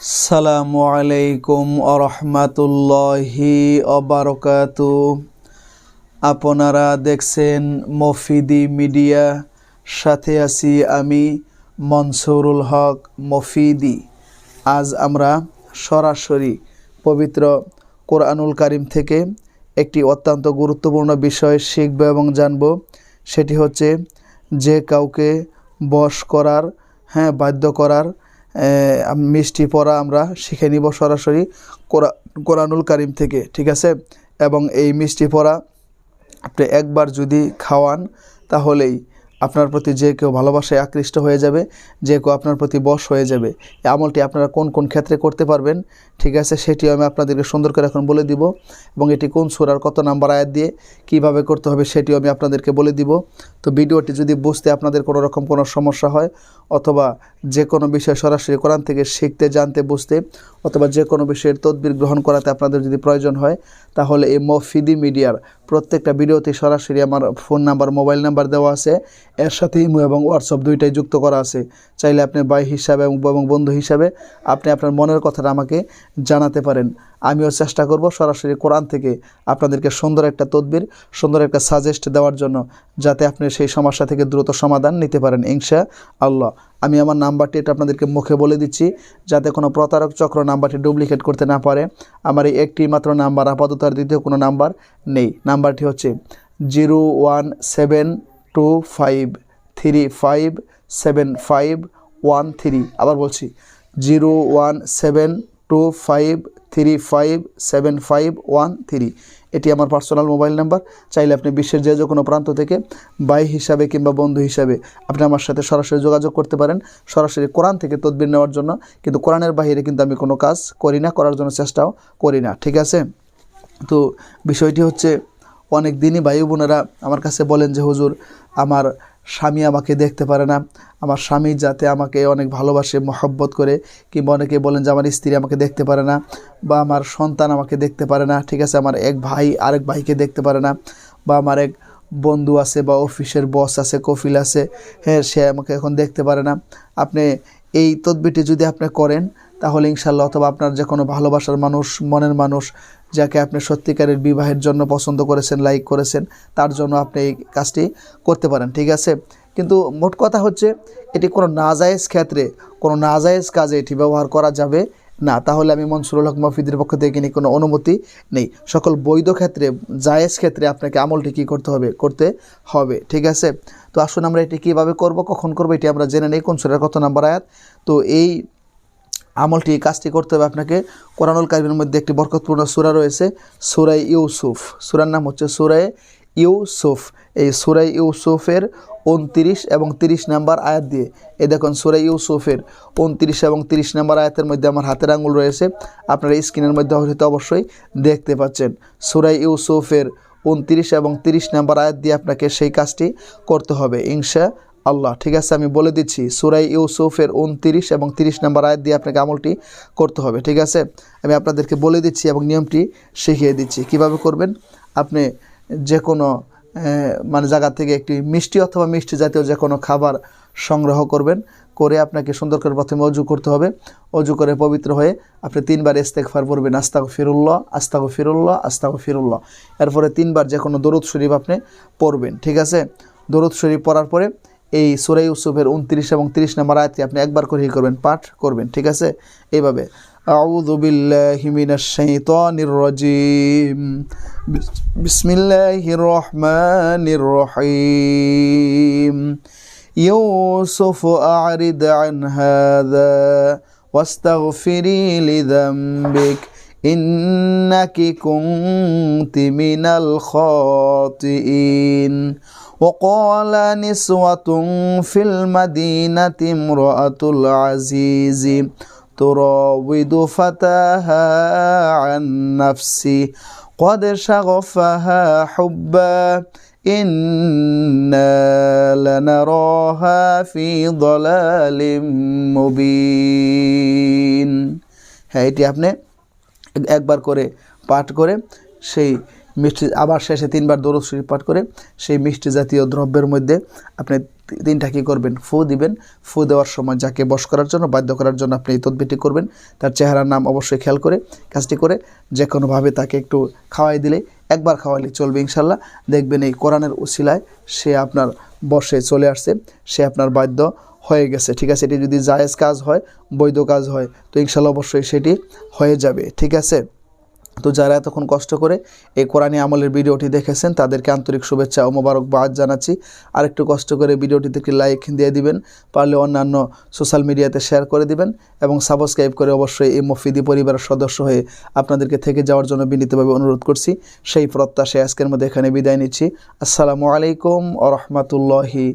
আসসালামু আলাইকুম আরহামাতুল্লাহি অবারকাতু আপনারা দেখছেন মফিদি মিডিয়া, সাথে আছি আমি মনসুরুল হক মফিদি। আজ আমরা সরাসরি পবিত্র কোরআনুল কারিম থেকে একটি অত্যন্ত গুরুত্বপূর্ণ বিষয় শিখব এবং জানব। সেটি হচ্ছে যে কাউকে বশ করার হ্যাঁ বাধ্য করার মিষ্টি পড়া আমরা শিখে নিব সরাসরি কোরআ- কোরআনুল কারিম থেকে, ঠিক আছে? এবং এই মিষ্টি পড়া আপনি একবার যদি খাওয়ান, তাহলেই আপনার প্রতি যে কেউ ভালোবাসায় আকৃষ্ট হয়ে যাবে, যে কেউ আপনার প্রতি বশ হয়ে যাবে, এই আমলটি আপনারা কোন কোন ক্ষেত্রে করতে পারবেন, ঠিক আছে, সেটিও আমি আপনাদেরকে সুন্দর করে এখন বলে দিব। এবং এটি কোন সুরার কত নাম্বার আয়াত দিয়ে কীভাবে করতে হবে সেটিও আমি আপনাদেরকে বলে দিব। তো ভিডিওটি যদি বুঝতে আপনাদের কোনো রকম কোনো সমস্যা হয়, অথবা যে কোনো বিষয় সরাসরি কোরআন থেকে শিখতে, জানতে, বুঝতে, অথবা যে কোনো বিষয়ের তদবির গ্রহণ করাতে আপনাদের যদি প্রয়োজন হয়, তাহলে এই মফিদি মিডিয়ার প্রত্যেকটা ভিডিওতে সরাসরি আমার ফোন নাম্বার মোবাইল নাম্বার দেওয়া আছে। এর সাথে ইমো এবং হোয়াটসঅ্যাপ দুইটাই যুক্ত করা আছে। চাইলে আপনি ভাই হিসাবে এবং বন্ধু হিসাবে আপনি আপনার মনের কথাটা আমাকে জানাতে পারেন। আমিও চেষ্টা করব সরাসরি কোরআন থেকে আপনাদেরকে সুন্দর একটা তদবির, সুন্দর একটা সাজেস্ট দেওয়ার জন্য, যাতে আপনি সেই সমস্যা থেকে দ্রুত সমাধান নিতে পারেন, ইনশা আল্লাহ। আমি আমার নাম্বারটি এটা আপনাদেরকে মুখে বলে দিচ্ছি, যাতে কোনো প্রতারক চক্র নাম্বারটি ডুপ্লিকেট করতে না পারে। আমার এই একটি মাত্র নাম্বার, আপাতত আর দ্বিতীয় কোনো নাম্বার নেই। নাম্বারটি হচ্ছে zero one seven two five three five seven five one three. আবার বলছি, zero one seven two five three five seven five one three এটি আমার পার্সোনাল মোবাইল নাম্বার চাইলে আপনি বিশ্বের যে যে কোনো প্রান্ত থেকে বাই হিসাবে কিংবা বন্ধু হিসাবে আপনি আমার সাথে সরাসরি যোগাযোগ করতে পারেন। সরাসরি কোরআন থেকে তদবির নেওয়ার জন্য। কিন্তু কোরআনের বাইরে কিন্তু আমি কোনো কাজ করি না, করার জন্য চেষ্টাও করি না। ঠিক আছে? তো বিষয়টি হচ্ছে, অনেক দিনই ভাই বোনেরা আমার কাছে বলেন যে, হুজুর, আমার স্বামী আমাকে দেখতে পারে না। আমার স্বামী যাতে আমাকে অনেক ভালোবাসে, মহব্বত করে, কিংবা অনেকে বলেন যে আমার স্ত্রী আমাকে দেখতে পারে না, বা আমার সন্তান আমাকে দেখতে পারে না, ঠিক আছে, আমার এক ভাই, আরেক ভাইকে দেখতে পারে না, বা আমার এক বন্ধু আছে, বা অফিসের বস আছে, কফিল আছে হ্যাঁ সে আমাকে এখন দেখতে পারে না। আপনি এই তদবিটি যদি আপনি করেন তাহলে ইনশাল্লাহ অথবা আপনার যে কোনো ভালোবাসার মানুষ, মনের মানুষ, যাকে আপনি সত্যিকারের বিবাহের জন্য পছন্দ করেছেন লাইক করেছেন, তার জন্য আপনি এই কাজটি করতে পারেন, ঠিক আছে? কিন্তু মোট কথা হচ্ছে, এটি কোনো নাজায়েজ ক্ষেত্রে, কোনো নাজায়েজ কাজে এটি ব্যবহার করা যাবে না। তাহলে আমি মনসুরুল হক মফিদের পক্ষ থেকে নিয়ে কোনো অনুমতি নেই। সকল বৈধ ক্ষেত্রে, জায়েজ ক্ষেত্রে আপনাকে আমলটি কী করতে হবে? করতে হবে, ঠিক আছে? তো আসুন আমরা এটি কীভাবে করব, কখন করব, এটি আমরা জেনে নেই, কোন সুরের কত নাম্বার আয়াত? তো এই আমলটি কাজটি করতে হবে আপনাকে। কোরআনুল কারিমের মধ্যে একটি বরকতপূর্ণ সূরা রয়েছে সুরাই ইউসুফ। সূরার নাম হচ্ছে সুরাই ইউসুফ। এই সুরাই ইউসুফের উনতিরিশ এবং তিরিশ নাম্বার আয়াত দিয়ে, এই দেখুন সুরাই ইউসুফের উনতিরিশ এবং তিরিশ নাম্বার আয়াতের মধ্যে আমার হাতের আঙুল রয়েছে। আপনারা স্ক্রিনের মধ্যে হয়তো অবশ্যই দেখতে পাচ্ছেন। সুরাই ইউসুফের উনতিরিশ এবং তিরিশ নাম্বার আয়াত দিয়ে আপনাকে সেই কাজটি করতে হবে। ইনশা আল্লাহ, ঠিক আছে, আমি বলে দিচ্ছি সুরাই ইউসুফের উনতিরিশ এবং তিরিশ নম্বর আয়াত দিয়ে আপনাকে আমলটি করতে হবে, ঠিক আছে? আমি আপনাদেরকে বলে দিচ্ছি এবং নিয়মটি শিখিয়ে দিচ্ছি। কীভাবে করবেন? আপনি যে কোনো মানে জায়গা থেকে একটি মিষ্টি অথবা মিষ্টি জাতীয় যে কোনো খাবার সংগ্রহ করবেন, করে আপনাকে সুন্দর করে প্রথমে অজু করতে হবে। অজু করে পবিত্র হয়ে আপনি তিনবার ইস্তেকফার পড়বেন আস্তাক ফিরুল্লাহ আস্তাগ ফিরুল্লাহ আস্তাগ ফিরুল্লাহ এরপরে তিনবার যে কোনো দরুদ শরীফ আপনি পড়বেন, ঠিক আছে? দরুদ শরীফ পড়ার পরে এই সুরাই ইউসুফের উনত্রিশ এবং তিরিশ নম্বর আয়াতটি আপনি একবার করেই করবেন পাঠ করবেন ঠিক আছে এইভাবে أعوذ بالله من الشيطان الرجيم بسم الله الرحمن الرحيم يوسف أعرض عن هذا واستغفري لذنبك إنك كنت من الخاطئين وقال نسوة في المدينة امرأة العزيز تراود فتاها عن نفسه قد شغفها حبا إنا لنراها في ضلال مبين হ্যাঁ এটি আপনি একবার করে পাঠ করে সেই মিষ্টি আবার শেষে তিনবার দরুদ শরীফ পাঠ করে সেই মিষ্টি জাতীয় দ্রব্যের মধ্যে আপনি তিনটা কী করবেন? ফু দিবেন। ফু দেওয়ার সময় যাকে বশ করার জন্য, বাধ্য করার জন্য আপনি এই তদবিরটি করবেন। তার চেহারার নাম অবশ্যই খেয়াল করে কাজটি করে যে কোনোভাবে তাকে একটু খাওয়াই দিলে, একবার খাওয়ালে চলবে ইনশাল্লাহ দেখবেন এই কোরআনের উসিলায় সে আপনার বসে চলে আসছে, সে আপনার বাধ্য হয়ে গেছে। ঠিক আছে, এটি যদি জায়েজ কাজ হয়, বৈধ কাজ হয়, তো ইনশাল্লাহ অবশ্যই সেটি হয়ে যাবে। ঠিক আছে? তো যারা এতক্ষণ কষ্ট করে এই কোরআনী আমলের ভিডিওটি দেখেছেন, তাদেরকে আন্তরিক শুভেচ্ছা ও মোবারকবাদ জানাচ্ছি। আর একটু কষ্ট করে ভিডিওটিতে একটি লাইক দিয়ে দিবেন, পারলে অন্যান্য সোশ্যাল মিডিয়াতে শেয়ার করে দিবেন এবং সাবস্ক্রাইব করে অবশ্যই এই মফিদি পরিবারের সদস্য হয়ে আপনাদেরকে থেকে যাওয়ার জন্য বিনীতভাবে অনুরোধ করছি। সেই প্রত্যাশায় আজকের মধ্যে এখানে বিদায় নিচ্ছি। আসসালামু আলাইকুম ও রহমতুল্লাহি